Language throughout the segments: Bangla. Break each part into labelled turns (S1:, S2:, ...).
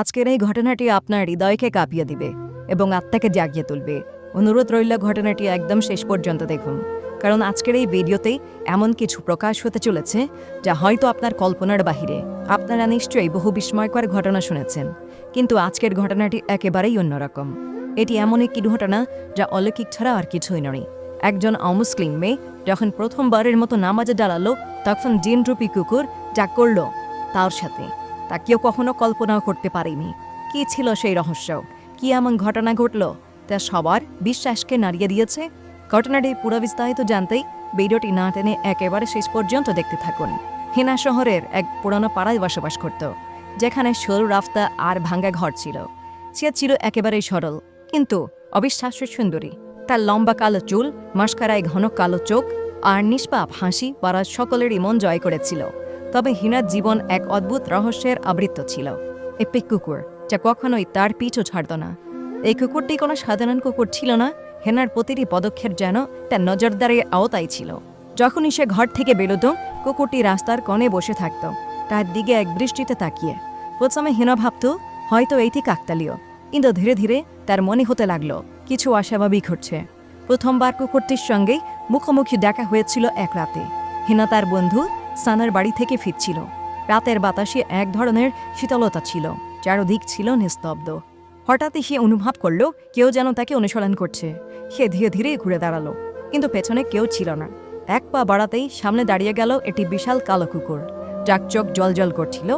S1: আজকের এই ঘটনাটি আপনার হৃদয়কে কাঁপিয়ে দিবে এবং আত্মাকে জাগিয়ে তুলবে। অনুরোধ রইল ঘটনাটি একদম শেষ পর্যন্ত দেখুন, কারণ আজকের এই ভিডিওতেই এমন কিছু প্রকাশ হতে চলেছে যা হয়তো আপনার কল্পনার বাহিরে। আপনারা নিশ্চয়ই বহু বিস্ময়কর ঘটনা শুনেছেন, কিন্তু আজকের ঘটনাটি একেবারেই অন্যরকম। এটি এমন একটি ঘটনা যা অলৌকিক ছাড়া আর কিছুই নয়। একজন অমুসলিম মেয়ে যখন প্রথমবারের মতো নামাজে দাঁড়াল, তখন জিনরূপী কুকুর যা করল তার সাথে। তা কেউ কখনো কল্পনাও করতে পারেনি। কি ছিল সেই রহস্য? কি এমন ঘটনা ঘটল? তা সবার বিশ্বাসকে নাড়িয়ে দিয়েছে। ঘটনাটি পুরো বিস্তারিত জানতেই ভিডিওটি না টেনে একেবারে শেষ পর্যন্ত দেখতে থাকুন। হেনা শহরের এক পুরনো পাড়ায় বসবাস করত, যেখানে সরু রাস্তা আর ভাঙ্গা ঘর ছিল। সে ছিল একেবারেই সরল, কিন্তু অবিশ্বাস্য সুন্দরী। তার লম্বা কালো চুল, মাস্কারায় ঘন কালো চোখ আর নিষ্পাপ হাসি পাড়ার সকলেরই মন জয় করেছিল। তবে হিনার জীবন এক অদ্ভুত রহস্যের আবৃত্ত ছিল। একটি কুকুর, যা কখনোই তার পিছু ছাড়ত না। এই কুকুরটি কোনো সাধারণ কুকুর ছিল না, হেনার প্রতিটি পদক্ষেপ যেন তার নজরদারির আওতায় ছিল। যখনই সে ঘর থেকে বেরোতো, কুকুরটি রাস্তার কোণে বসে থাকত। তার দিকে এক দৃষ্টিতে তাকিয়ে। প্রথমে হেনা ভাবত, হয়তো এইটি কাকতালীয়। কিন্তু ধীরে ধীরে তার মনে হতে লাগল, কিছু অস্বাভাবিক হচ্ছে প্রথমবার কুকুরটির সঙ্গেই মুখোমুখি দেখা হয়েছিল এক রাতে। হেনা তার বন্ধু সানার বাড়ি থেকে ফিরছিল। রাতের বাতাসে এক ধরনের শীতলতা ছিল, চারদিক ছিল নিস্তব্ধ। হঠাৎই সে অনুভব করল, কেউ যেন তাকে অনুসরণ করছে। সে ধীরে ধীরে ঘুরে দাঁড়াল, কিন্তু পেছনে কেউ ছিল না। এক পা বাড়াতেই সামনে দাঁড়িয়ে গেল একটি বিশাল কালো কুকুর। যার চোখ জলজল করছিল,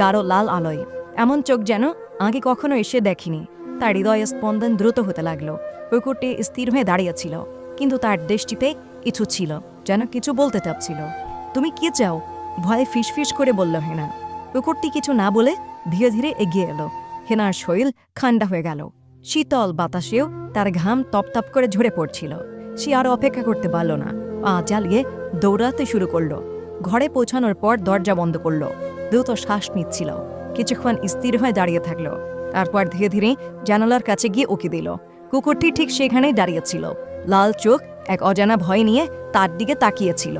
S1: গাঢ় লাল আলোয়। এমন চোখ যেন আগে কখনো এসে দেখিনি। তার হৃদয় স্পন্দন দ্রুত হতে লাগল। কুকুরটি স্থির হয়ে দাঁড়িয়েছিল কিন্তু তার দৃষ্টিতে কিছু ছিল, যেন কিছু বলতে চাচ্ছিল। তুমি কি চাও? ভয়ে ফিসফিস করে বলল হেনা। কুকুরটি কিছু না বলে ধীরে ধীরে এগিয়ে এলো। হেনার শরীর ঠান্ডা হয়ে গেল। শীতল বাতাসেও তার ঘাম তপতপ করে ঝরে পড়ছিল। সে আর অপেক্ষা করতে পারল না। পা জ্বালিয়ে দৌড়াতে শুরু করল। ঘরে পৌঁছানোর পর দরজা বন্ধ করল। দ্রুত শ্বাস নিচ্ছিল। কিছুক্ষণ স্থির হয়ে দাঁড়িয়ে থাকল। তারপর ধীরে ধীরে জানালার কাছে গিয়ে উকি দিল। কুকুরটি ঠিক সেখানেই দাঁড়িয়েছিল লাল চোখ এক অজানা ভয় নিয়ে তার দিকে তাকিয়েছিল।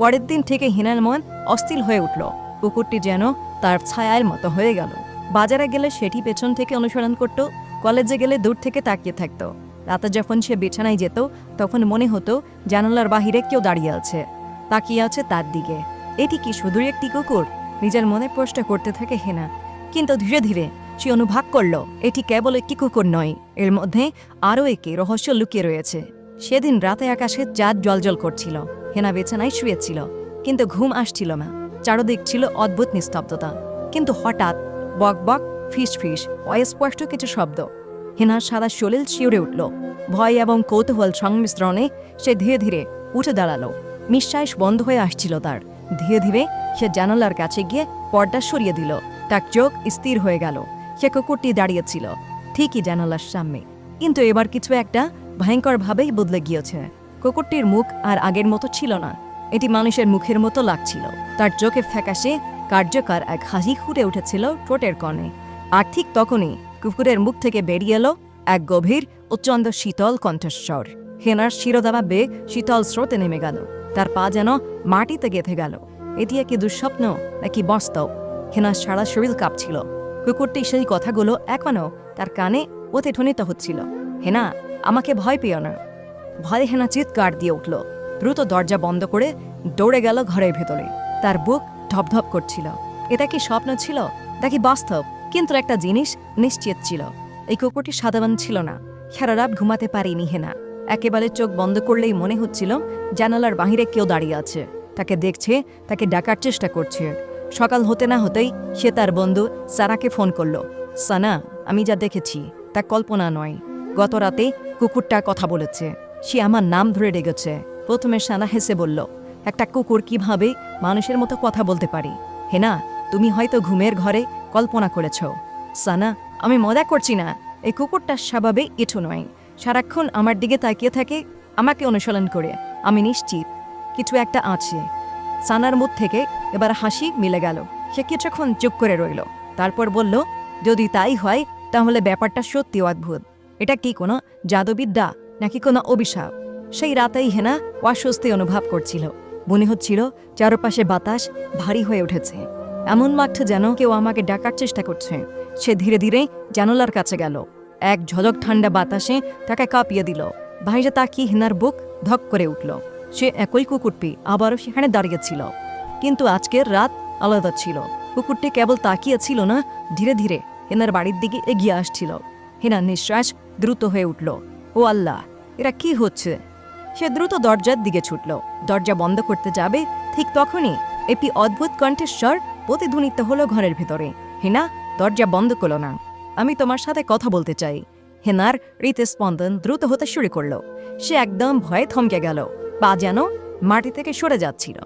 S1: পরের দিন থেকে হিনার মন অস্থির হয়ে উঠল। কুকুরটি যেন তার ছায়ার মতো হয়ে গেল। বাজারে গেলে সেটি পেছন থেকে অনুসরণ করত, কলেজে গেলে দূর থেকে তাকিয়ে থাকতো। রাতে যখন সে বিছানায় যেত, তখন মনে হতো জানালার বাহিরে কেউ দাঁড়িয়ে আছে। তাকিয়ে আছে তার দিকে। এটি কি শুধুই একটি কুকুর? নিজের মনে প্রশ্ন করতে থাকে হেনা। কিন্তু ধীরে ধীরে সে অনুভব করল, এটি কেবল একটি কুকুর নয়, এর মধ্যে আরও একটি রহস্য লুকিয়ে রয়েছে। সেদিন রাতে আকাশে চাঁদ জলজল করছিল। হেনা বেছানায় শুয়েছিল। কিন্তু ঘুম আসছিল না। চারদিক ছিল অদ্ভুত নিস্তব্ধতা। কিন্তু হঠাৎ বক বক, ফিস ফিস, অস্পষ্ট কিছু শব্দ। হেনার সাদা শরীর শিউরে উঠল। ভয় এবং কৌতূহল সংমিশ্রণে সে ধীরে ধীরে উঠে দাঁড়াল। নিঃশ্বাস বন্ধ হয়ে আসছিল তার। ধীরে ধীরে সে জানালার কাছে গিয়ে পর্দা সরিয়ে দিল। তার চোখ স্থির হয়ে গেল। সে কুকুরটি দাঁড়িয়েছিল ঠিকই জানালার সামনে। কিন্তু এবার কিছু একটা ভয়ঙ্করভাবেই বদলে গিয়েছে। কুকুরটির মুখ আর আগের মতো ছিল না। এটি মানুষের মুখের মতো লাগছিল। তার চোখে ফ্যাকাশে কার্যকর এক হাসি ফুটে উঠেছিল ঠোঁটের কণে। আর ঠিক তখনই কুকুরের মুখ থেকে বেরিয়ে এলো এক গভীর উচ্চন্দ শীতল কণ্ঠস্বর। হেনার শিরোদাবা বেগ শীতল স্রোতে নেমে গেল। তার পা যেন মাটিতে গেঁথে গেল। এটি একটি দুঃস্বপ্ন নাকি বাস্তব? হেনার সারা শরীর কাঁপছিল। কুকুরটি সেই কথাগুলো এখনও তার কানে প্রতিধ্বনিত হচ্ছিল। হেনা আমাকে ভয় পেও না। ভয়ে হেনা চিৎকার দিয়ে উঠল। দ্রুত দরজা বন্ধ করে দৌড়ে গেল ঘরের ভেতরে। তার বুক ধপধপ করছিল। এটা কি স্বপ্ন ছিল? তা কি বাস্তব? কিন্তু একটা জিনিস নিশ্চিত ছিল। এই কুকুরটি সাধারণ ছিল না। সারা রাত ঘুমাতে পারিনি হেনা। একেবারে চোখ বন্ধ করলেই মনে হচ্ছিল জানালার বাহিরে কেউ দাঁড়িয়ে আছে। তাকে দেখছে, তাকে ডাকার চেষ্টা করছে। সকাল হতে না হতেই সে তার বন্ধু সারাকে ফোন করল। সানা, আমি যা দেখেছি, তা কল্পনা নয়। গত রাতে কুকুরটা কথা বলেছে। সে আমার নাম ধরে ডেকেছে। প্রথমে সানা হেসে বলল, একটা কুকুর কীভাবে মানুষের মতো কথা বলতে পারে? হেনা, তুমি হয়তো ঘুমের ঘরে কল্পনা করেছ। সানা, আমি মজা করছি না। এই কুকুরটা স্বভাবে কিছু নয়। সারাক্ষণ আমার দিকে তাকিয়ে থাকে, আমাকে অনুসরণ করে। আমি নিশ্চিত, কিছু একটা আছে। সানার মুখ থেকে এবার হাসি মিলে গেল। সে কিছুক্ষণ চুপ করে রইল। তারপর বলল, যদি তাই হয়, তাহলে ব্যাপারটা সত্যি অদ্ভুত। এটা কি কোনো জাদুবিদ্যা নাকি কোনো অভিশাপ? সেই রাতেই হেনা অস্বস্তি অনুভব করছিল। মনে হচ্ছিল চারপাশে বাতাস ভারী হয়ে উঠেছে। এমন মাঠে যেন কেউ আমাকে ডাকার চেষ্টা করছে। সে ধীরে ধীরে জানালার কাছে গেল। এক ঝলক ঠান্ডা বাতাসে তাকে কাঁপিয়ে দিল। বাইরে তাকিয়ে হেনার বুক ধক করে উঠল। সে একই কুকুরটি আবারও সেখানে দাঁড়িয়েছিল কিন্তু আজকের রাত আলাদা ছিল। কুকুরটি কেবল তাকিয়েছিল না, ধীরে ধীরে হেনার বাড়ির দিকে এগিয়ে আসছিল। হেনার নিঃশ্বাস দ্রুত হয়ে উঠল। ও আল্লাহ, এরা কি হচ্ছে? সে দ্রুত দরজার দিকে ছুটল। দরজা বন্ধ করতে যাবে ঠিক তখনই একটি অদ্ভুত কণ্ঠেশ্বর প্রতিধ্বনিত হলো ঘরের ভেতরে। হেনা, দরজা বন্ধ করল না। আমি তোমার সাথে কথা বলতে চাই। হেনার হৃদস্পন্দন দ্রুত হতে শুরু করল। সে একদম ভয়ে থমকে গেল। পা যেন মাটি থেকে সরে যাচ্ছিল।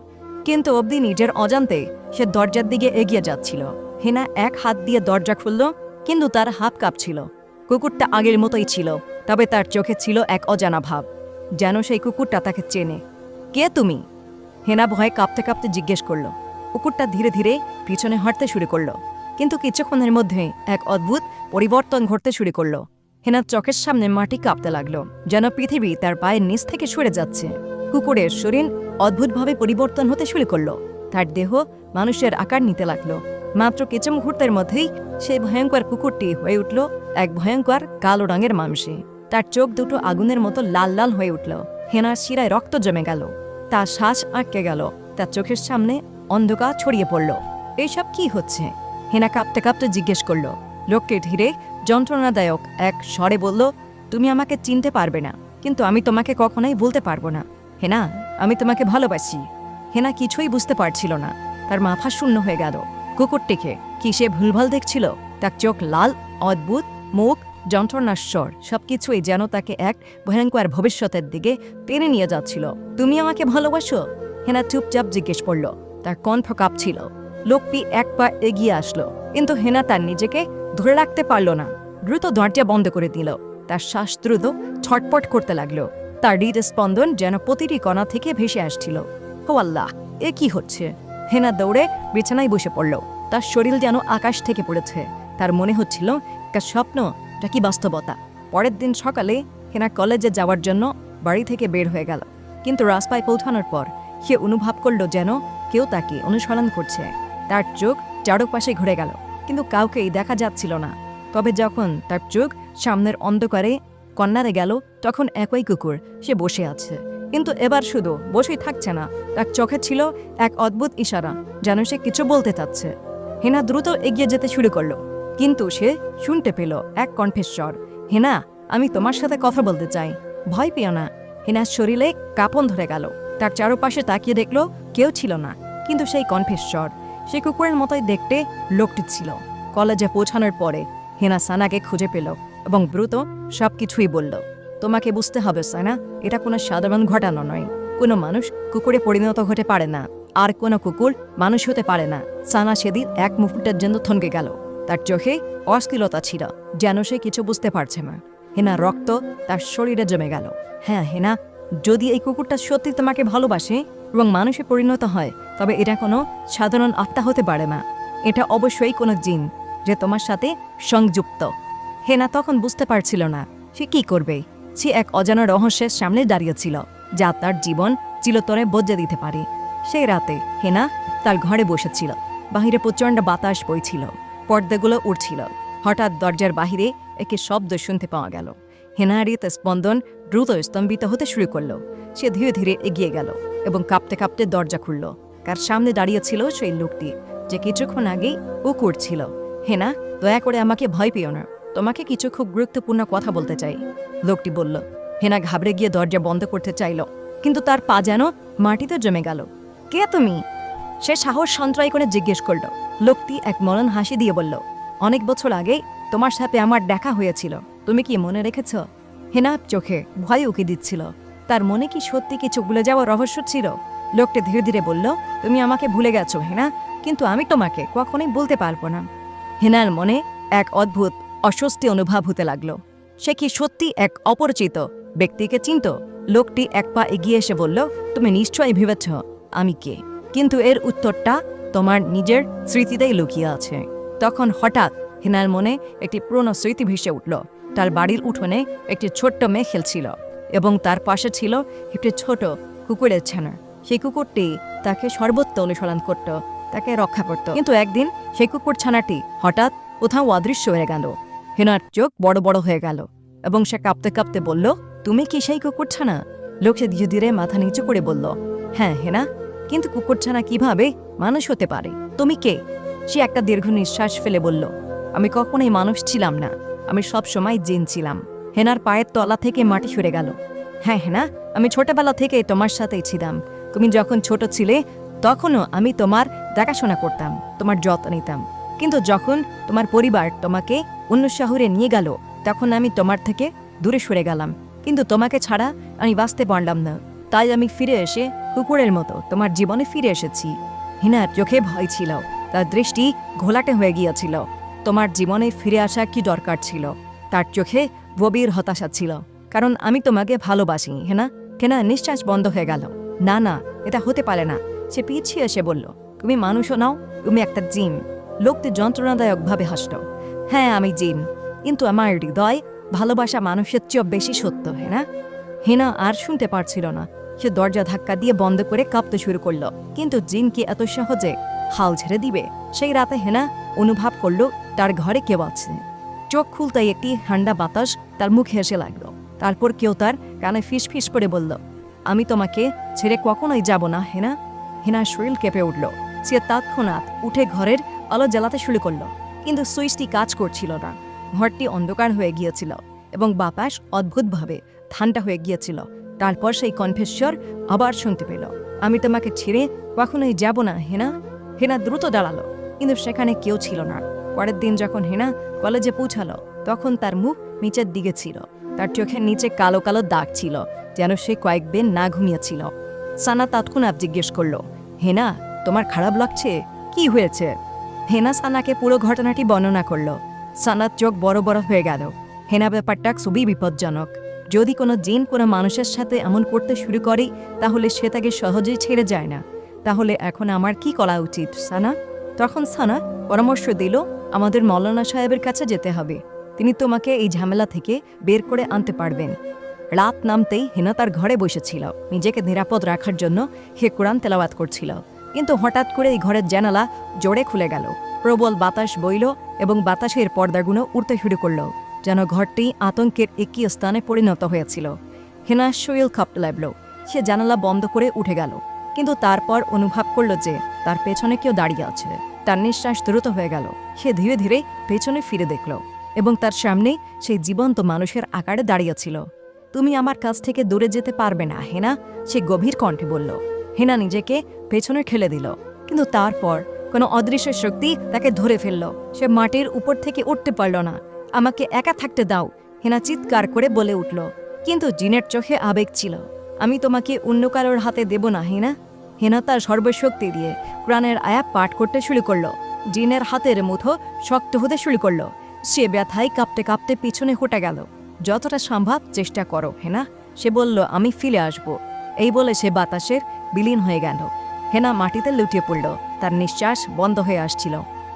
S1: কিন্তু অবধি নিজের অজান্তে সে দরজার দিকে এগিয়ে যাচ্ছিল। হেনা এক হাত দিয়ে দরজা খুলল, কিন্তু তার হাত কাঁপছিল। কুকুরটা আগের মতোই ছিল, তবে তার চোখে ছিল এক অজানা ভাব, যেন সেই কুকুরটা তাকে চেনে। কে তুমি? হেনা ভয়ে কাঁপতে কাঁপতে জিজ্ঞেস করল। কুকুরটা ধীরে ধীরে পিছনে হাঁটতে শুরু করল, কিন্তু কিছুক্ষণের মধ্যে এক অদ্ভুত পরিবর্তন ঘটতে শুরু করল। হেনার চোখের সামনে মাটি কাঁপতে লাগল, যেন পৃথিবী তার পায়ের নিচ থেকে সরে যাচ্ছে। কুকুরের শরীর অদ্ভুতভাবে পরিবর্তন হতে শুরু করল, তার দেহ মানুষের আকার নিতে লাগল। মাত্র কিছু মুহূর্তের মধ্যেই সেই ভয়ঙ্কর কুকুরটি হয়ে উঠল এক ভয়ঙ্কর কালো রঙের মাংসে তার চোখ দুটো আগুনের মতো লাল লাল হয়ে উঠল। হেনার শিরায় রক্ত জমে গেল। তার শ্বাস আটকে গেল। তার চোখের সামনে অন্ধকার ছড়িয়ে পড়ল। এইসব কি হচ্ছে? হেনা কাঁপতে কাঁপতে জিজ্ঞেস করল। লোককে ধীরে, যন্ত্রণাদায়ক এক স্বরে বলল, তুমি আমাকে চিনতে পারবে না, কিন্তু আমি তোমাকে কখনোই বলতে পারব না। হেনা, আমি তোমাকে ভালোবাসি। হেনা কিছুই বুঝতে পারছিল না। তার মাথা শূন্য হয়ে গেল। কুকুরটিকে কি সে ভুলভাল দেখছিল? তার চোখ লাল, অদ্ভুত, মুখ, যন্ত্রণার স্বর, সবকিছুই যেন তাকে এক ভয়ঙ্কর ভবিষ্যতের দিকে টেনে নিয়ে যাচ্ছিল। তুমি আমাকে ভালোবাসো? হেনা চুপচাপ জিজ্ঞেস করল। তার কণ্ঠ কাঁপছিল। লোকটি এক পা এগিয়ে আসলো, কিন্তু হেনা তার নিজেকে ধরে রাখতে পারল না। দ্রুত দরজা বন্ধ করে দিল। তার শ্বাস দ্রুত ছটপট করতে লাগল। তার হৃদস্পন্দন যেন প্রতিটি কণা থেকে ভেসে আসছিল। ও আল্লাহ, এ কি হচ্ছে? হেনা দৌড়ে বিছানায় বসে পড়ল। তার শরীর যেন আকাশ থেকে পড়েছে। তার মনে হচ্ছিল তার স্বপ্ন, এটা কি বাস্তবতা? পরের দিন সকালে হেনা কলেজে যাওয়ার জন্য বাড়ি থেকে বের হয়ে গেল। কিন্তু রাস্তায় পৌঁছানোর পর সে অনুভব করল যেন কেউ তাকে অনুসরণ করছে। তার চোখ চারপাশে ঘুরে গেল, কিন্তু কাউকেই দেখা যাচ্ছিল না। তবে যখন তার চোখ সামনের অন্ধকারে কন্যারে গেল, তখন একই কুকুর সে বসে আছে। কিন্তু এবার শুধু বসেই থাকছে না, তার চোখে ছিল এক অদ্ভুত ইশারা, যেন সে কিছু বলতে চাচ্ছে। হেনা দ্রুত এগিয়ে যেতে শুরু করল, কিন্তু সে শুনতে পেল এক কণ্ঠেশ্বর হেনা, আমি তোমার সাথে কথা বলতে চাই, ভয় পেও না। হেনার শরীরে কাঁপন ধরে গেল, তার চারপাশে তাকিয়ে দেখল কেউ ছিল না, কিন্তু সেই কণ্ঠেশ্বর সে কুকুরের মতোই দেখতে লোকটি ছিল। কলেজে পৌঁছানোর পরে হেনা সানাকে খুঁজে পেল এবং দ্রুত সব কিছুই বলল তোমাকে বুঝতে হবে, সানা, এটা কোনো সাধারণ ঘটনা নয়। কোনো মানুষ কুকুরে পরিণত হতে পারে না, আর কোনো কুকুর মানুষ হতে পারে না। সানা সেদিন এক মুহূর্তের জন্য থনকে গেল। তার চোখে অস্থিরতা ছিল, যেন সে কিছু বুঝতে পারছে না। হেনা রক্ত তার শরীরে জমে গেল। হ্যাঁ হেনা, যদি এই কুকুরটা সত্যি তোমাকে ভালোবাসে এবং মানুষে পরিণত হয়, তবে এটা কোনো সাধারণ আত্মা হতে পারে না। এটা অবশ্যই কোনো জিন যে তোমার সাথে সংযুক্ত। হেনা তখন বুঝতে পারছিল না, সে কি করবে। সে এক অজানা রহস্যের সামনে দাঁড়িয়েছিল যা তার জীবন চিলতরে বজ্জে দিতে পারে। সেই রাতে হেনা তার ঘরে বসেছিল। বাহিরে প্রচণ্ড বাতাস বইছিল। পর্দাগুলো উড়ছিল। হঠাৎ দরজার বাহিরে একটি শব্দ শুনতে পাওয়া গেল। হেনারিত স্পন্দন দ্রুত স্তম্ভিত হতে শুরু করল। সে ধীরে ধীরে এগিয়ে গেল এবং কাঁপতে কাঁপতে দরজা খুলল। কার সামনে দাঁড়িয়েছিল সেই লোকটি, যে কিছুক্ষণ আগেই উকুর ছিল। হেনা, দয়া করে আমাকে ভয় পেও না। তোমাকে কিছু খুব গুরুত্বপূর্ণ কথা বলতে চাই। লোকটি বলল, হেনা ঘাবড়ে গিয়ে দরজা বন্ধ করতে চাইল, কিন্তু তার পা যেন মাটিতে জমে গেল। কে তুমি? সে সাহস সন্ত্রয় করে জিজ্ঞেস করল। লোকটি এক মরণ হাসি দিয়ে বলল, অনেক বছর আগে তোমার সাথে আমার দেখা হয়েছিল। তুমি কি মনে রেখেছ? হেনা চোখে ভয় উকি দিচ্ছিল। তার মনে কি সত্যি কিছু ভুলে যাওয়ার রহস্য ছিল? লোকটি ধীরে ধীরে বলল, তুমি আমাকে ভুলে গেছো, হেনা, কিন্তু আমি তোমাকে কখনোই বলতে পারব না। হেনার মনে এক অদ্ভুত অস্বস্তি অনুভব হতে লাগল। সে কি সত্যি এক অপরিচিত ব্যক্তিকে চিনত? লোকটি এক পা এগিয়ে এসে বলল, তুমি নিশ্চয়ই ভেবেছ আমি কে? কিন্তু এর উত্তরটা তোমার নিজের স্মৃতিতেই লুকিয়ে আছে। তখন হঠাৎ হেনার মনে একটি পুরনো স্মৃতি ভেসে উঠল। তার বাড়ির উঠোনে একটি ছোট্ট মেয়ে খেলছিল এবং তার পাশে ছিল একটি ছোট কুকুরের ছানা। সেই কুকুরটি তাকে সর্বত্র অনুসরণ করত, তাকে রক্ষা করত। কিন্তু একদিন সেই কুকুর ছানাটি হঠাৎ কোথাও অদৃশ্য হয়ে গেল। হেনার চোখ বড় বড় হয়ে গেল এবং সে কাঁপতে কাঁপতে বলল, তুমি কি সেই কুকুরছানা? লোক সে ধীরে ধীরে মাথা নিচু করে বলল হ্যাঁ হেনা, কিন্তু কুকুরছানা কীভাবে? মানুষ হতে পারে। তুমি কে? সে একটা দীর্ঘ নিঃশ্বাস ফেলে বলল, আমি কখনোই মানুষ ছিলাম না। আমি সব সময় জিন ছিলাম। হেনার পায়ের তলা থেকে মাটি সরে গেল হ্যাঁ হেনা, আমি ছোটবেলা থেকে তোমার সাথেই ছিলাম। তুমি যখন ছোট ছিলে, তখনও আমি তোমার দেখাশোনা করতাম, তোমার যত্ন নিতাম। কিন্তু যখন তোমার পরিবার তোমাকে অন্য শহরে নিয়ে গেল, তখন আমি তোমার থেকে দূরে সরে গেলাম। কিন্তু তোমাকে ছাড়া আমি বাঁচতে পারলাম না। তাই আমি ফিরে এসে কুকুরের মতো তোমার জীবনে ফিরে এসেছি। হিনার চোখে ভয় ছিল, তার দৃষ্টি ঘোলাটে হয়ে গিয়েছিল। তোমার জীবনে ফিরে আসা কি দরকার ছিল? তার চোখে গভীর হতাশা ছিল, কারণ আমি তোমাকে ভালোবাসি, হেনা। কেনা, নিঃশ্বাস বন্ধ হয়ে গেল। না না, এটা হতে পারে না। সে পিছিয়ে এসে বলল, তুমি মানুষও নাও, তুমি একটা জিন লোকটি যন্ত্রণাদায়কভাবে হাসল। হ্যাঁ আমি জিন, কিন্তু আমার হৃদয় ভালোবাসা মানুষের চেয়েও বেশি সত্য হেনা হেনা আর শুনতে পারছিল না। সে দরজা ধাক্কা দিয়ে বন্ধ করে কাঁপতে শুরু করল। কিন্তু জিন কি এত সহজে হাল ছেড়ে দিবে? সেই রাতে হেনা অনুভব করল, তার ঘরে কেউ আছে। চোখ খুলতেই একটি ঠান্ডা বাতাস তার মুখে এসে লাগল। তারপর কেউ তার কানে ফিস ফিস করে বলল, আমি তোমাকে ছেড়ে কখনোই যাব না, হেনা। হেনার শরীর কেঁপে উঠল। সে তৎক্ষণাৎ উঠে ঘরের আলো জ্বালাতে শুরু করল, কিন্তু সুইচটি কাজ করছিল না। ঘরটি অন্ধকার হয়ে গিয়েছিল এবং বাতাস অদ্ভুতভাবে ঠান্ডা হয়ে গিয়েছিল। তারপর সেই কণ্ঠেশ্বর আবার শুনতে পেল। আমি তোমাকে ছেড়ে কখনোই যাব না, হেনা। হেনা দ্রুত দাঁড়াল, কিন্তু সেখানে কেউ ছিল না। পরের দিন যখন হেনা কলেজে পৌঁছালো, তখন তার মুখ নিচের দিকে ছিল। তার চোখের নিচে কালো কালো দাগ ছিল, যেন সে কয়েকদিন না ঘুমিয়েছিল। সানা তৎক্ষণাৎ জিজ্ঞেস করল, হেনা, তোমার খারাপ লাগছে? কি হয়েছে? হেনা সানাকে পুরো ঘটনাটি বর্ণনা করল। সানার চোখ বড় বড় হয়ে গেল। হেনা ব্যাপারটা খুবই বিপজ্জনক। যদি কোনো জিন কোনো মানুষের সাথে এমন করতে শুরু করে, তাহলে সে তাকে সহজেই ছেড়ে যায় না। তাহলে এখন আমার কি করা উচিত, সানা? তখন সানা পরামর্শ দিল, আমাদের মৌলানা সাহেবের কাছে যেতে হবে। তিনি তোমাকে এই ঝামেলা থেকে বের করে আনতে পারবেন। রাত নামতেই হেনা তার ঘরে বসেছিল। নিজেকে নিরাপদ রাখার জন্য হে কোরআন তেলাওয়াত করছিল। কিন্তু হঠাৎ করে এই ঘরের জানালা জোরে খুলে গেল। প্রবল বাতাস বইল এবং বাতাসের পর্দাগুলো উড়তে শুরু করল, যেন ঘরটি আতঙ্কের একই স্থানে পরিণত হয়েছিল। হেনা শরীর খাপতে লাগল সে জানালা বন্ধ করে উঠে গেল, কিন্তু তারপর অনুভব করল যে তার পেছনে কেউ দাঁড়িয়ে আছে। তার নিঃশ্বাস দ্রুত হয়ে গেল, সে ধীরে ধীরে পেছনে ফিরে দেখল এবং তার সামনে সেই জীবন্ত মানুষের আকারে দাঁড়িয়েছিল তুমি আমার কাছ থেকে দূরে যেতে পারবে না, হেনা, সে গভীর কণ্ঠে বলল। হেনা নিজেকে পেছনে ঠেলে দিল। কিন্তু তারপর কোনো অদৃশ্য শক্তি তাকে ধরে ফেলল। সে মাটির উপর থেকে উঠতে পারল না। আমাকে একা থাকতে দাও, হেনা চিৎকার করে বলে উঠল। কিন্তু জিনের চোখে আবেগ ছিল। আমি তোমাকে অন্য কারোর হাতে দেব না, হেনা। হেনা তার সর্বশক্তি দিয়ে কোরআনের আয়া পাঠ করতে শুরু করল। জিনের হাতের মুঠো শক্ত হতে শুরু করল। সে ব্যথায় কাঁপতে কাঁপতে পিছনে হটে গেল। যতটা সম্ভব চেষ্টা করো, হেনা। সে বলল, আমি ফিরে আসব। এই বলে সে বাতাসের বিলীন হয়ে গেল। হেনা মাটিতে লুটিয়ে পড়ল। তার নিঃশ্বাস বন্ধ হয়ে আসছিল।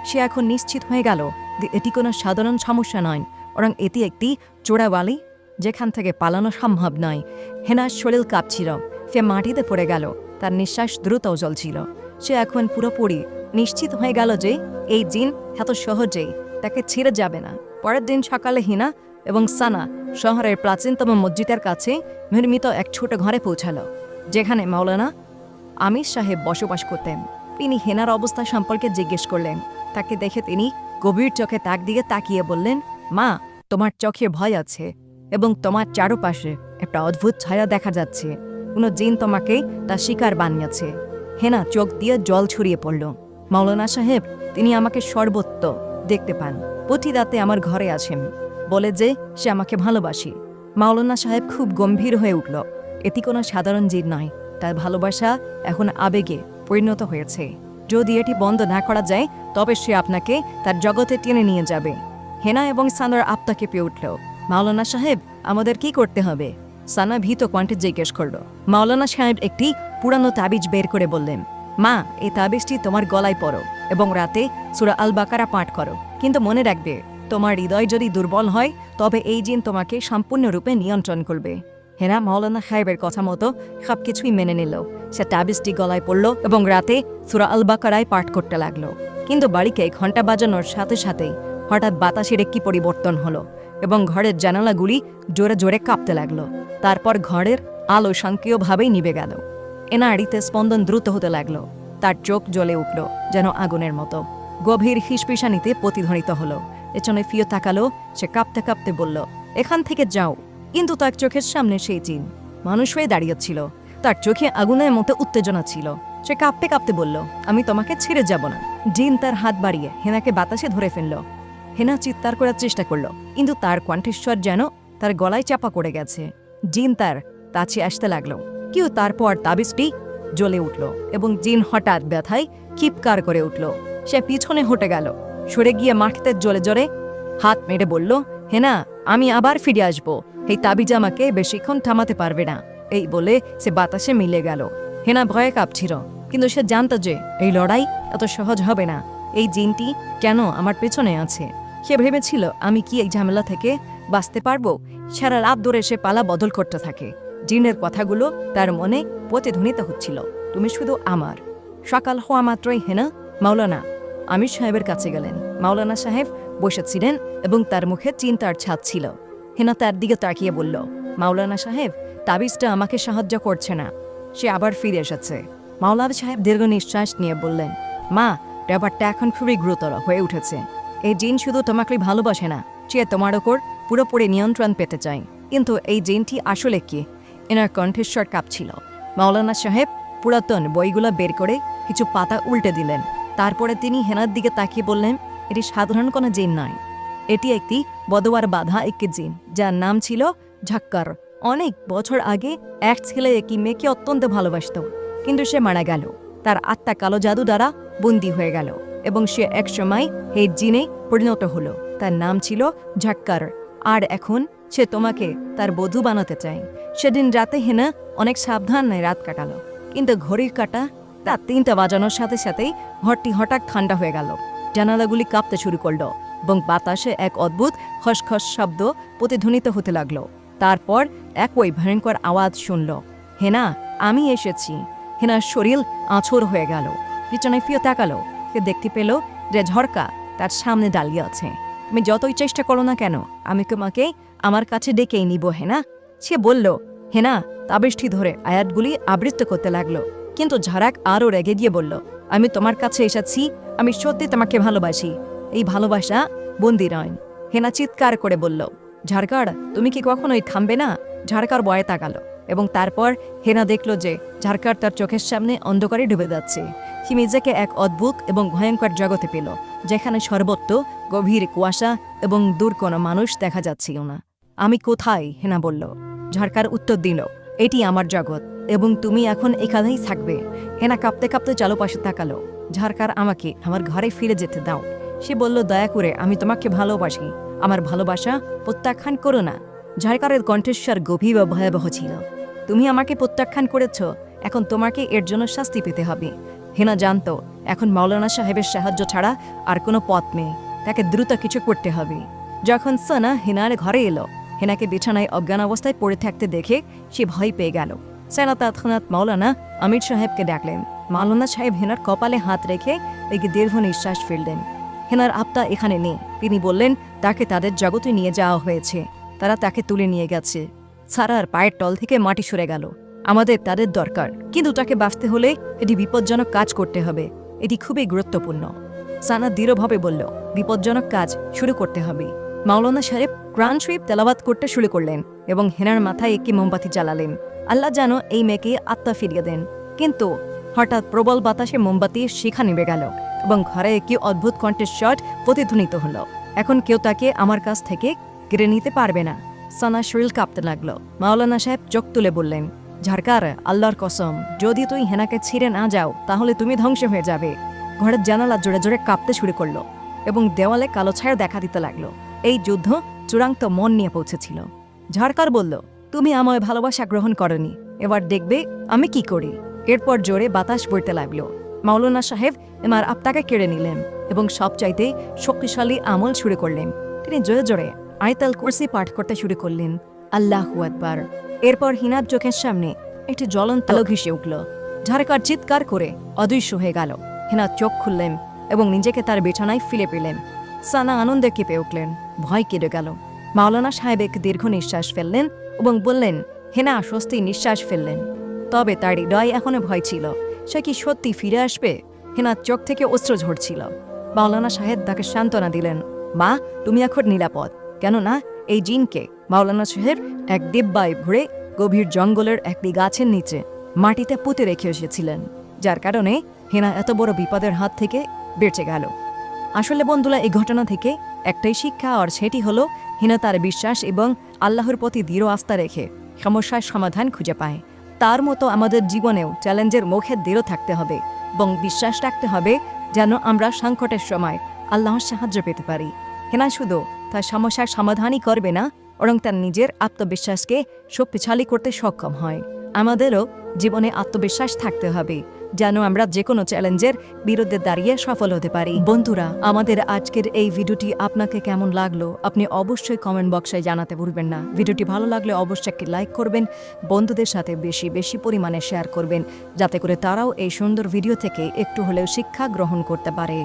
S1: সে এখন নিশ্চিত হয়ে গেল যে এটি কোনো সাধারণ সমস্যা নয়, বরং এটি একটি চোরাবালি যেখান থেকে পালানো সম্ভব নয়। হেনার শরীর কাঁপছিল। সে মাটিতে পড়ে গেল। তার নিঃশ্বাস দ্রুত জ্বলছিল। সে এখন পুরোপুরি নিশ্চিত হয়ে গেল যে এই জিন এত সহজেই তাকে ছিঁড়ে যাবে না। পরের দিন সকালে হিনা এবং সানা শহরের প্রাচীনতম মসজিদের কাছে নির্মিত এক ছোট ঘরে পৌঁছালো, যেখানে মাওলানা আমির সাহেব বসবাস করতেন। তিনি হেনার অবস্থা সম্পর্কে জিজ্ঞেস করলেন। তাকে দেখে তিনি গভীর চোখে তাক দিকে তাকিয়ে বললেন, মা, তোমার চোখে ভয় আছে এবং তোমার চারপাশে একটা অদ্ভুত ছায়া দেখা যাচ্ছে। কোনো জিন তোমাকে তার শিকার বানিয়েছে হেনা চোখ দিয়ে জল ছড়িয়ে পড়ল। মাওলানা সাহেব, তিনি আমাকে সর্বত্র দেখতে পান। প্রতি রাতে আমার ঘরে আসেন। বলে যে, সে আমাকে ভালোবাসি। মাওলানা সাহেব খুব গম্ভীর হয়ে উঠল। এটি কোনো সাধারণ জিন নয়। তার ভালোবাসা এখন আবেগে পরিণত হয়েছে। যদি এটি বন্ধ না করা যায়, তবে সে আপনাকে তার জগতে টেনে নিয়ে যাবে। হেনা এবং সানার আত্মা কেঁপে উঠল। মাওলানা সাহেব, আমাদের কি করতে হবে? সানা ভীত কণ্ঠে জিজ্ঞেস করল। মাওলানা সাহেব একটি পুরানো তাবিজ বের করে বললেন, মা, এই তাবিজটি তোমার গলায় পড়ো এবং রাতে সুরা আল বাকারা পাঠ করো। কিন্তু মনে রাখবে, তোমার হৃদয় যদি দুর্বল হয়, তবে এই জিন তোমাকে সম্পূর্ণরূপে নিয়ন্ত্রণ করবে। হেনা মাওলানা সাহেবের কথা মতো সব কিছুই মেনে নিল। সে তাবিজটি গলায় পড়ল এবং রাতে সুরা আল বাকারায় পাঠ করতে লাগল। কিন্তু বাড়িকে ঘণ্টা বাজানোর সাথে সাথেই হঠাৎ বাতাসের একটি পরিবর্তন হলো এবং ঘরের জানালাগুলি জোরে জোরে কাঁপতে লাগল। তারপর ঘরের আলো শাঙ্কীয়ভাবেই নিভে গেল। এনাড়িতে স্পন্দন দ্রুত হতে লাগল। তার চোখ জ্বলে উঠল যেন আগুনের মতো। গভীর হিসপিসানিতে প্রতিধ্বনিত হলো। পেছনে ফিয়ে তাকালো সে কাঁপতে কাঁপতে বলল, এখান থেকে যাও। কিন্তু তার চোখের সামনে সেই জিন। মানুষ হয়ে দাঁড়িয়েছিল। তার চোখে আগুনের মতো উত্তেজনা ছিল। সে কাঁপতে কাঁপতে বলল, আমি তোমাকে ছেড়ে যাব না। জিন তার হাত বাড়িয়ে হেনাকে বাতাসে ধরে ফেলল। হেনা চিৎকার করার চেষ্টা করল। কিন্তু তার কণ্ঠেশ্বর যেন তার গলায় চাপা করে গেছে। জিন তার কাছে আসতে লাগল। কেউ তারপর তাবিজটি জ্বলে উঠল এবং জিন হঠাৎ ব্যথায় চিৎকার করে উঠল। সে পিছনে হটে গেল। সরে গিয়ে মাঠতে জলে জলে হাত মেরে বলল, হেনা, আমি আবার ফিরে আসব। এই তাবিজ আমাকে বেশিক্ষণ থামাতে পারবে না। এই বলে সে বাতাসে মিলে গেল। হেনা ভয়ে কাঁপছিল। কিন্তু সে জানত যে এই লড়াই এত সহজ হবে না। এই জিনটি কেন আমার পেছনে আছে? সে ভেবেছিল, আমি কি এই ঝামেলা থেকে বাঁচতে পারব? সারা রাত ধরে সে পালা বদল করতে থাকে। জিনের কথাগুলো তার মনে প্রতিধ্বনিত হচ্ছিল। তুমি শুধু আমার। সকাল হওয়া মাত্রই হেনা, মাওলানা আমির সাহেবের কাছে গেলেন। মাওলানা সাহেব বসেছিলেন এবং তার মুখে চিন্তার ছাদ ছিল। হেনা তার দিকে তাকিয়ে বলল, মাওলানা সাহেব, তাবিজটা আমাকে সাহায্য করছে না। সে আবার ফিরে এসেছে। মাওলানা সাহেব দীর্ঘ নিঃশ্বাস নিয়ে বললেন, মা, ব্যাপারটা এখন খুবই গুরুতর হয়ে উঠেছে। এই জিন শুধু তোমাকে ভালোবাসে না, সে তোমার ওপর পুরোপুরি নিয়ন্ত্রণ পেতে চায়। কিন্তু এই জিনটি আসলে কি? এনার কণ্ঠেশ্বর কাঁপছিল। মাওলানা সাহেব পুরাতন বইগুলো বের করে কিছু পাতা উল্টে দিলেন। তারপরে তিনি হেনার দিকে তাকিয়ে বললেন, এটি সাধারণ কোনো জিন নয়। এটি একটি বদোয়ার বাধা একটি জিন, যার নাম ছিল ঝাক্কার। অনেক বছর আগে এক ছেলে একটি মেয়েকে অত্যন্ত ভালোবাসত, কিন্তু সে মারা গেল। তার আত্মা কালো জাদু দ্বারা বন্দী হয়ে গেল এবং সে একসময় হে জিনে পরিণত হলো। তার নাম ছিল ঝাক্কার। আর এখন সে তোমাকে তার বধূ বানাতে চায়। সেদিন রাতে হেনা অনেক সাবধানে রাত কাটালো, কিন্তু ঘড়ির কাটা তার তিনটা বাজানোর সাথে সাথেই ঘরটি হঠাৎ ঠান্ডা হয়ে গেল। জানালাগুলি কাঁপতে শুরু করল। এবং বাতাসে এক অদ্ভুত খসখস শব্দ প্রতিধ্বনিত হতে লাগল। তারপর এক ওই ভয়ঙ্কর আওয়াজ শুনল, হেনা, আমি এসেছি। হেনার শরীর আঁচড় হয়ে গেল। পিছনে ফিরে তাকালো, সে দেখতে পেল যে ঝরকা তার সামনে দাঁড়িয়ে আছে। তুমি যতই চেষ্টা করো না কেন, আমি তোমাকে আমার কাছে ডেকেই নিব, হেনা। সে বলল, হেনা তাবিষ্টি ধরে আয়াতগুলি আবৃত্ত করতে লাগল। কিন্তু ঝারাক আরও রেগে গিয়ে বলল, আমি তোমার কাছে এসেছি, আমি সত্যি তোমাকে ভালোবাসি। এই ভালোবাসা বন্দি নয়। হেনা চিৎকার করে বলল ঝাড়কার তুমি কি কখনোই থামবে না? ঝাড়কার বয়ে তাকালো এবং তারপর হেনা দেখল যে ঝাড়কার তার চোখের সামনে অন্ধকারে ডুবে যাচ্ছে। সে নিজেকে এক অদ্ভুত এবং ভয়ঙ্কর জগতে পেল, যেখানে সর্বত্র গভীর কুয়াশা এবং দূর কোনো মানুষ দেখা যাচ্ছিল না। আমি কোথায়? হেনা বলল। ঝাড়কার উত্তর দিল, এটি আমার জগৎ এবং তুমি এখন এখানেই থাকবে। হেনা কাঁপতে কাঁপতে চালোপাশে তাকালো। ঝাড়কার আমাকে আমার ঘরে ফিরে যেতে দাও। সে বলল, দয়া করে, আমি তোমাকে ভালোবাসি। আমার ভালোবাসা প্রত্যাখ্যান করো না। ঝাড়কারের কণ্ঠেশ্বর গভীর ও ভয়াবহ ছিল। তুমি আমাকে প্রত্যাখ্যান করেছ। এখন তোমাকে এর জন্য শাস্তি পেতে হবে। হেনা জানতো এখন মাওলানা সাহেবের সাহায্য ছাড়া আর কোনো পথ নেই। তাকে দ্রুত কিছু করতে হবে। যখন সানা হেনার ঘরে এলো, হেনাকে বিছানায় অজ্ঞান অবস্থায় পড়ে থাকতে দেখে সে ভয় পেয়ে গেল। সেনা তৎক্ষণাৎ মাওলানা আমির সাহেবকে ডাকলেন। মাওলানা সাহেব হেনার কপালে হাত রেখে একে দীর্ঘ নিঃশ্বাস ফেললেন। হেনার আত্মা এখানে নেই। তিনি বললেন, তাকে তাদের জগতে নিয়ে যাওয়া হয়েছে। তারা তাকে তুলে নিয়ে গেছে। সারার পায়ের তল থেকে মাটি সরে গেল। আমাদের তাদের দরকার। কিন্তু তাকে বাঁচতে হলে এটি বিপজ্জনক কাজ করতে হবে। এটি খুবই গুরুত্বপূর্ণ। সানা দৃঢ়ভাবে বলল, বিপজ্জনক কাজ শুরু করতে হবে। মাওলানা সাহেব ক্রান শরীফ তেলাবাত করতে শুরু করলেন এবং হেনার মাথায় একটি মোমবাতি জ্বালালেন। আল্লাহ যেন এই মেয়েকে আত্মা ফিরিয়ে দেন। কিন্তু হঠাৎ প্রবল বাতাসে মোমবাতি শিখা নেমে গেল। এবং ঘরে একটি অদ্ভুত কণ্ঠের শট প্রতিধ্বনিত হলো। এখন কেউ তাকে আমার কাছ থেকে কেড়ে নিতে পারবে না। সানা শরীর কাঁপতে লাগল। মাওলানা সাহেব চোখ তুলে বললেন ঝাড়কার আল্লাহর কসম, যদি তুই হেনাকে ছিঁড়ে না যাও, তাহলে তুমি ধ্বংস হয়ে যাবে। ঘরের জানালা জোরে জোরে কাঁপতে শুরু করল এবং দেওয়ালে কালো ছায়া দেখা দিতে লাগল। এই যুদ্ধ চূড়ান্ত মন নিয়ে পৌঁছেছিল। ঝাড়কার বলল, তুমি আমায় ভালোবাসা গ্রহণ করনি। এবার দেখবে আমি কি করি। এরপর জোরে বাতাস বইতে লাগল। মাওলানা সাহেব এমার আপ্তাকে কেড়ে নিলেন এবং সবচাইতে শক্তিশালী আমল শুরু করলেন। তিনি জোরে জোরে আয়তাল কুরসি পাঠ করতে শুরু করলেন। আল্লাহ একবার এরপর হিনার চোখের সামনে একটি জ্বলন্ত আলো ঘেসে উঠল ঝাড়কার চিৎকার করে অদৃশ্য হয়ে গেল। হিনা চোখ খুললেন এবং নিজেকে তার বিছানায় ফিরে পেলেন। সানা আনন্দে কেঁপে উঠলেন, ভয় কেটে গেল। মাওলানা সাহেব এক দীর্ঘ নিঃশ্বাস ফেললেন এবং বললেন হেনা স্বস্তি নিঃশ্বাস ফেললেন। তবে তার হৃদয় এখনও ভয় ছিল। সে কি সত্যি ফিরে আসবে? হেনার চোখ থেকে অস্ত্র ঝরছিল। মাওলানা সাহেব তাকে সান্ত্বনা দিলেন, মা, তুমি এখন নিরাপদ। কেননা এই জিনকে মাওলানা সাহেব এক দিব্যায় ঘুরে গভীর জঙ্গলের একটি গাছের নিচে মাটিতে পুঁতে রেখে এসেছিলেন, যার কারণে হেনা এত বড় বিপদের হাত থেকে বেঁচে গেল। আসলে বন্ধুরা, এই ঘটনা থেকে একটাই শিক্ষা, আর সেটি হলো হেনা তার বিশ্বাস এবং আল্লাহর প্রতি দৃঢ় আস্থা রেখে সমস্যার সমাধান খুঁজে পায়। তার মতো আমাদের জীবনেও চ্যালেঞ্জের মুখে দৃঢ় থাকতে হবে। এবং বিশ্বাস রাখতে হবে যেন আমরা সংকটের সময় আল্লাহর সাহায্য পেতে পারি। হেনা শুধু তার সমস্যার সমাধানই করবে না, বরং তার নিজের আত্মবিশ্বাসকে শক্তিশালী করতে সক্ষম হয়। আমাদেরও জীবনে আত্মবিশ্বাস থাকতে হবে। যেন আমরা যে কোনো চ্যালেঞ্জের বিরুদ্ধে দাঁড়িয়ে সফল হতে পারি। বন্ধুরা, আমাদের আজকের এই ভিডিওটি আপনাকে কেমন লাগল আপনি অবশ্যই কমেন্ট বক্সে জানাতে ভুলবেন না। ভিডিওটি ভালো লাগলে অবশ্যই একটি লাইক করবেন, বন্ধুদের সাথে বেশি বেশি পরিমাণে শেয়ার করবেন, যাতে করে তারাও এই সুন্দর ভিডিও থেকে একটু হলেও শিক্ষা গ্রহণ করতে পারে।